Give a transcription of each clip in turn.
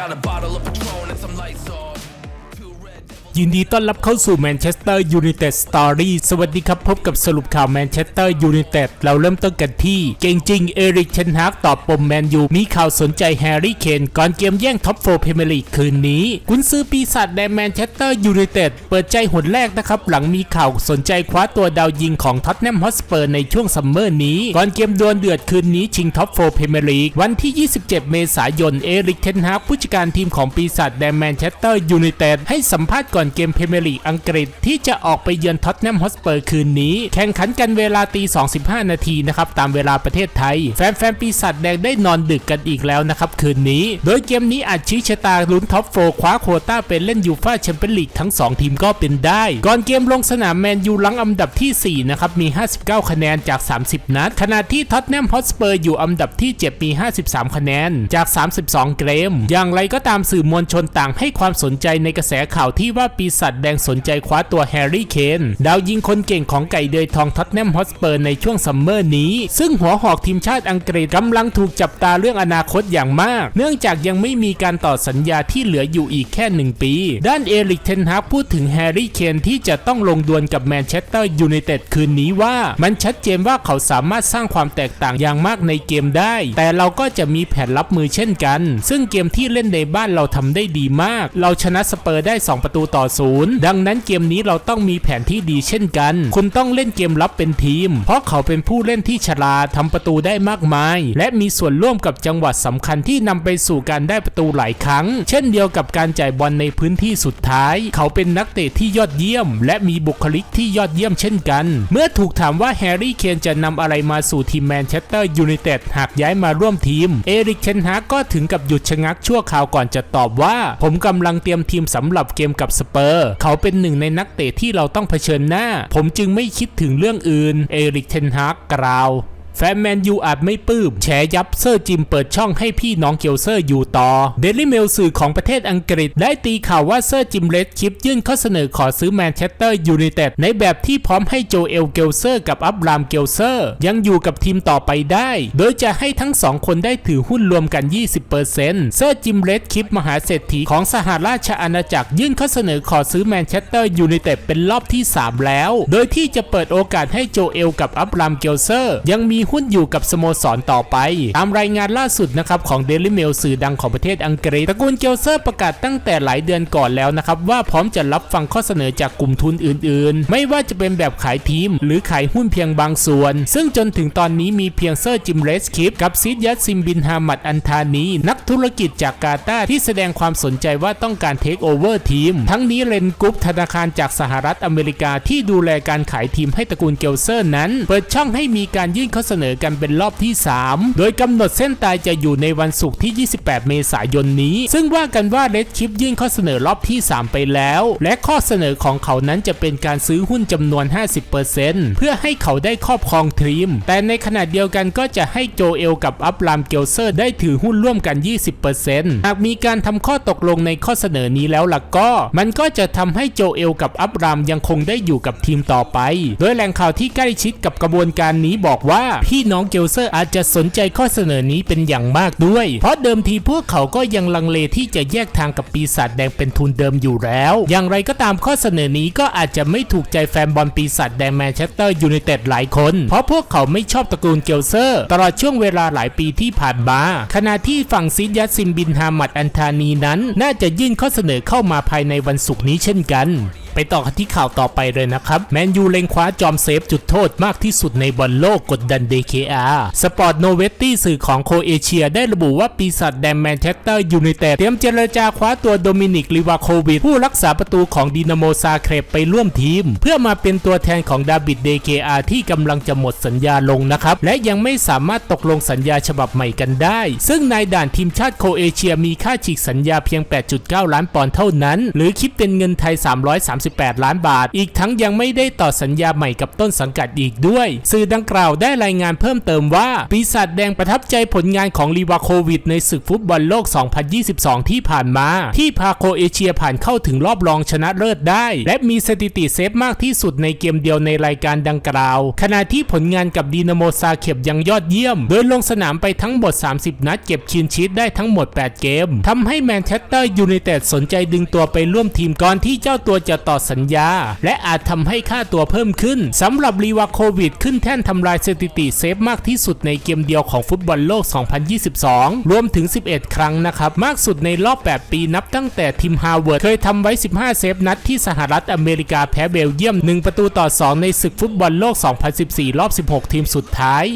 got a bottle of ยินดีต้อนรับเข้าสู่แมนเชสเตอร์ยูไนเต็ดสตอรี่สวัสดีครับ พบกับสรุปข่าวแมนเชสเตอร์ยูไนเต็ดเราเริ่มต้นกันที่ เก่งจริง เอริกเชนฮากตอบปมแมนยูมีข่าวสนใจแฮร์รี่เคนก่อนเกมแย่งท็อปโฟร์พรีเมียร์ลีกคืนนี้ กุนซือปีศาจแดงแมนเชสเตอร์ยูไนเต็ดเปิดใจหนแรกนะครับ หลังมีข่าวสนใจคว้าตัวดาวยิงของท็อตแนมฮอสเปอร์ในช่วงซัมเมอร์นี้ ก่อนเกมดวลเดือดคืนนี้ชิงท็อปโฟร์พรีเมียร์ลีกวันที่ 27 เมษายนเอริกเทนฮากผู้จัดการทีมของปีศาจแดงแมนเชสเตอร์ยูไนเต็ดให้สัมภาษณ์ก่อนเกมพรีเมียร์ลีกอังกฤษที่จะออกไปเยือนท็อตแนมฮอสเปอร์คืนนี้ แข่งขันกันเวลาตี25นาทีนะครับ ตามเวลาประเทศไทย แฟนๆปีศาจแดงได้นอนดึกกันอีกแล้วนะครับคืนนี้ โดยเกมนี้อาจชี้ชะตาลุ้นท็อปโฟร์คว้าโควต้าเป็นเล่นยูฟ่าแชมเปี้ยนลีกทั้ง 2 ทีมก็เป็นได้ ก่อนเกมลงสนามแมนยูลังอันดับที่ 4 นะครับ มี 59 คะแนนจาก 30 นัด ขณะที่ท็อตแนมฮอสเปอร์อยู่อันดับที่ 7 มี 53 คะแนนจาก 32 เกม อย่างไรก็ตามสื่อมวลชนต่างให้ความสนใจในกระแสข่าวที่ว่าปีศาจแดงสนใจคว้าตัวแฮร์รี่เคนดาวยิงคนเก่งของไก่เดยทองท็อตแนมฮอตสเปอร์ในช่วงซัมเมอร์นี้ ซึ่งหัวหอกทีมชาติอังกฤษกำลังถูกจับตาเรื่องอนาคตอย่างมาก เนื่องจากยังไม่มีการต่อสัญญาที่เหลืออยู่อีกแค่หนึ่งปี ด้านเอริกเทนฮากพูดถึงแฮร์รี่เคนที่จะต้องลงดวลกับแมนเชสเตอร์ยูไนเต็ดคืนนี้ว่า มันชัดเจนว่าเขาสามารถสร้างความแตกต่างอย่างมากในเกมได้ แต่เราก็จะมีแผนรับมือเช่นกัน ซึ่งเกมที่เล่นในบ้านเราทำได้ดีมาก เราชนะสเปอร์ได้ 2 ประตูต่อศูนย์ดังนั้นเกมนี้เราต้องมีแผนที่ดีเช่นกัน คุณต้องเล่นเกมรับเป็นทีม เพราะเขาเป็นผู้เล่นที่ฉลาดทำประตูได้มากมาย และมีส่วนร่วมกับจังหวะสำคัญที่นำไปสู่การได้ประตูหลายครั้ง เช่นเดียวกับการจ่ายบอลในพื้นที่สุดท้าย เขาเป็นนักเตะที่ยอดเยี่ยม และมีบุคลิกที่ยอดเยี่ยมเช่นกัน เมื่อถูกถามว่าแฮร์รี่เคนจะนำอะไรมาสู่ทีมแมนเชสเตอร์ยูไนเต็ดหากย้ายมาร่วมทีม เอริกเชนฮาก็ถึงกับหยุดชะงักชั่วคราวก่อนจะตอบว่า ผมกำลังเตรียมทีมสำหรับเกมกับสเปอร์ เขาเป็นหนึ่งในนักเตะที่เราต้องเผชิญหน้า ผมจึงไม่คิดถึงเรื่องอื่น เอริกเชนฮากกล่าว แฟนแมนยูอาจไม่ปลื้มแฉยับเซอร์จิมเปิดช่องให้พี่น้องเกียวเซอร์อยู่ต่อเดลิเมลสื่อของประเทศอังกฤษ ได้ตีข่าวว่าเซอร์จิมเลดคิปยื่นข้อเสนอขอซื้อแมนเชสเตอร์ยูไนเต็ดในแบบที่พร้อมให้โจเอลเกลเซอร์กับอับรามเกลเซอร์ยังอยู่กับทีมต่อไปได้ โดยจะให้ทั้งสองคนได้ถือหุ้นรวมกัน 20%เซอร์จิมเลดคิปมหาเศรษฐีของสหราชอาณาจักรยื่นข้อเสนอขอซื้อแมนเชสเตอร์ยูไนเต็ดเป็นรอบที่ 3 แล้ว โดยที่จะเปิดโอกาสให้โจเอลกับอับรามเกลเซอร์ยังมีีหุ้นอยู่กับสโมสรต่อไป ตามรายงานล่าสุดนะครับของ Daily Mail สื่อดังของประเทศอังกฤษตระกูลเกลเซอร์ประกาศตั้งแต่หลายเดือนก่อนแล้วนะครับว่าพร้อมจะรับฟังข้อเสนอจากกลุ่มทุนอื่นๆ ไม่ว่าจะเป็นแบบขายทีม หรือขายหุ้นเพียงบางส่วน ซึ่งจนถึงตอนนี้มีเพียงเซอร์จิมเรสคิปกับซิดยัตซิมบินฮามัดอันธานี นักธุรกิจจากกาตาที่แสดงความสนใจว่าต้องการเทคโอเวอร์ทีม ทั้งนี้เลนกรุ๊ปธนาคารจากสหรัฐอเมริกาที่ดูแลการขายทีมให้ตระกูลเกลเซอร์นั้น เปิดช่องให้มีการยื่นข้อเสสนอกันเป็นรอบที่ 3 โดยกำหนดเส้นตายจะอยู่ในวันศุกร์ที่ 28 เมษายนนี้ ซึ่งว่ากันว่าเลดชิปยื่นข้อเสนอรอบที่ 3 ไปแล้ว และข้อเสนอของเขานั้นจะเป็นการซื้อหุ้นจำนวน 50%เพื่อให้เขาได้ครอบครองทีม แต่ในขณะเดียวกันก็จะให้โจเอลกับอับรามเกลเซอร์ได้ถือหุ้นร่วมกัน 20%หากมีการทำข้อตกลงในข้อเสนอนี้แล้วล่ะก็ มันก็จะทำให้โจเอลกับอับรามยังคงได้อยู่กับทีมต่อไป โดยแหล่งข่าวที่ใกล้ชิดกับกระบวนการนี้บอกว่าพี่น้องเกลเซอร์อาจจะสนใจข้อเสนอนี้เป็นอย่างมากด้วย เพราะเดิมทีพวกเขาก็ยังลังเลที่จะแยกทางกับปีศาจแดงเป็นทุนเดิมอยู่แล้ว อย่างไรก็ตามข้อเสนอนี้ก็อาจจะไม่ถูกใจแฟนบอลปีศาจแดงแมนเชสเตอร์ยูไนเต็ดหลายคน เพราะพวกเขาไม่ชอบตระกูลเกลเซอร์ ตลอดช่วงเวลาหลายปีที่ผ่านมาขณะที่ฝั่งซิดยัตซิมบินฮามัดอันธานีนั้น น่าจะยื่นข้อเสนอเข้ามาภายในวันศุกร์นี้เช่นกัน ไปต่อกันที่ข่าวต่อไปเลยนะครับแมนยูเล็งคว้าจอมเซฟจุดโทษมากที่สุดในบอลโลกกดดัน DKR สปอร์ตโนเวตตี้สื่อของโคเอเชียได้ระบุว่าปีศาจแดงแมนเชสเตอร์ยูไนเต็ดเตรียมเจรจาคว้าตัวโดมินิกลิวาโควิดผู้รักษาประตูของดินาโมซาเครบไปร่วมทีม เพื่อมาเป็นตัวแทนของดาบิด DKR ที่กำลังจะหมดสัญญาลงนะครับและยังไม่สามารถตกลงสัญญาฉบับใหม่กันได้ ซึ่งนายด่านทีมชาติโคเอเชียมีค่าฉีกสัญญาเพียง 8.9 ล้านปอนด์เท่านั้น หรือคิดเป็นเงินไทย38 ล้านบาท อีกทั้งยังไม่ได้ต่อสัญญาใหม่กับต้นสังกัดอีกด้วย สื่อดังกล่าวได้รายงานเพิ่มเติมว่า ปีศาจแดงประทับใจผลงานของลีวาโควิดในศึกฟุตบอลโลก 2022 ที่ผ่านมา ที่พาโครเอเชียผ่านเข้าถึงรอบรองชนะเลิศได้ และมีสถิติเซฟมากที่สุดในเกมเดียวในรายการดังกล่าว ขณะที่ผลงานกับดีนาโมซาเข็บยังยอดเยี่ยม โดยลงสนามไปทั้งหมด 30 นัดเก็บคีนชีตได้ทั้งหมด 8 เกมทำให้แมนเชสเตอร์ยูไนเต็ดสนใจดึงตัวไปร่วมทีมก่อนที่เจ้าตัวจะต่อสัญญา และอาจทำให้ค่าตัวเพิ่มขึ้นสำหรับลีวาโควิดขึ้นแท่นทำลายสถิติเซฟมากที่สุดในเกมเดียวของฟุตบอลโลก 2022 รวมถึง 11 ครั้งนะครับ มากสุดในรอบ 8 ปีนับตั้งแต่ทีมฮาวเวิร์ดเคยทำไว้ 15 เซฟนัดที่สหรัฐอเมริกาแพ้เบลเยียม 1 ประตูต่อ 2 ในศึกฟุตบอลโลก 2014 รอบ 16 ทีมสุดท้าย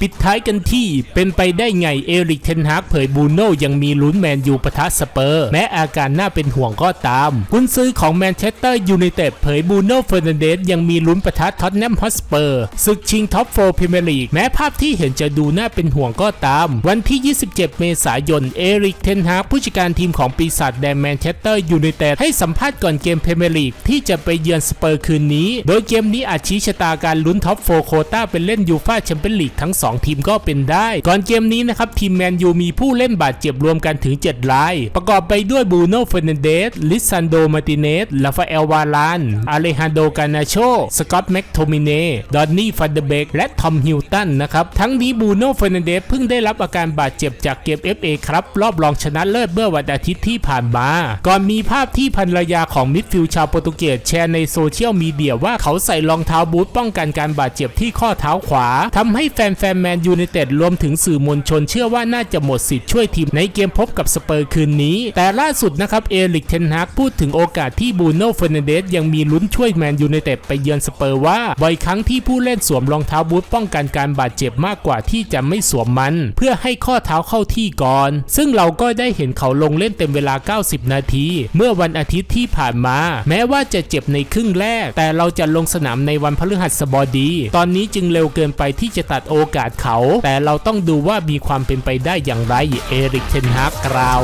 ปิดท้ายกันที่เป็นไปได้ไงเอริกเทนฮากเผยบูโน่ยังมีลุ้นแมนยูปะทะสเปอร์ แม้อาการน่าเป็นห่วงก็ตาม กุนซื้อของแมนเชสเตอร์ยูไนเต็ดเผยบูโน่เฟอร์นันเดสยังมีลุ้นปะทะท็อตแนมฮอสเปอร์ศึกชิงท็อปโฟร์พรีเมียร์ลีกแม้ภาพที่เห็นจะดูน่าเป็นห่วงก็ตาม วันที่ 27 เมษายนเอริกเทนฮากผู้จัดการทีมของปีศาจแดงแมนเชสเตอร์ยูไนเต็ดให้สัมภาษณ์ก่อนเกมพรีเมียร์ลีกที่จะไปเยือนสเปอร์คืนนี้ โดยเกมนี้อาจชี้ชะตาการลุ้นท็อปโฟร์โคต้าเป็นเล่นยูฟ่าแชมเปี้ยนลีกทั้ง2 ทีมก็เป็นได้ ก่อนเกมนี้นะครับทีมแมนยูมีผู้เล่นบาดเจ็บรวมกันถึง 7 ราย ประกอบไปด้วยบูโน่เฟรนันเดสลิซันโดมาติเนสลาฟาเอลวาลานอาเลฮันโดกานาโชสกอตแม็กโทมิเนดอนนี่ฟันเดเบกและทอมฮิลตันนะครับทั้งนี้บูโน่เฟรนันเดสเพิ่งได้รับอาการบาดเจ็บจากเกม FA ครับรอบรองชนะเลิศเมื่อวันอาทิตย์ที่ผ่านมา ก่อนมีภาพที่ภรรยาของมิดฟิลด์ชาวโปรตุเกสแชร์ในโซเชียลมีเดียว่าเขาใส่รองเท้าบูทป้องกันการบาดเจ็บที่ข้อเท้าขวาทำให้แฟนๆแมนยูไนเต็ดรวมถึงสื่อมวลชนเชื่อว่าน่าจะหมดสิทธิ์ช่วยทีมในเกมพบกับสเปอร์คืนนี้ แต่ล่าสุดนะครับเอริกเทนฮากพูดถึงโอกาสที่บูโน่เฟรนันเดสยังมีลุ้นช่วยแมนยูไนเต็ดไปเยือนสเปอร์ว่าบ่อยครั้งที่ผู้เล่นสวมรองเท้าบูทป้องกันการบาดเจ็บมากกว่าที่จะไม่สวมมัน เพื่อให้ข้อเท้าเข้าที่ก่อน ซึ่งเราก็ได้เห็นเขาลงเล่นเต็มเวลา 90 นาที เมื่อวันอาทิตย์ที่ผ่านมา แม้ว่าจะเจ็บในครึ่งแรก แต่เราจะลงสนามในวันพฤหัสบดี ตอนนี้จึงเร็วเกินไปที่จะตัดโอกาสกาสเขา แต่เราต้องดูว่ามีความเป็นไปได้อย่างไร เอริกเทนฮากกล่าว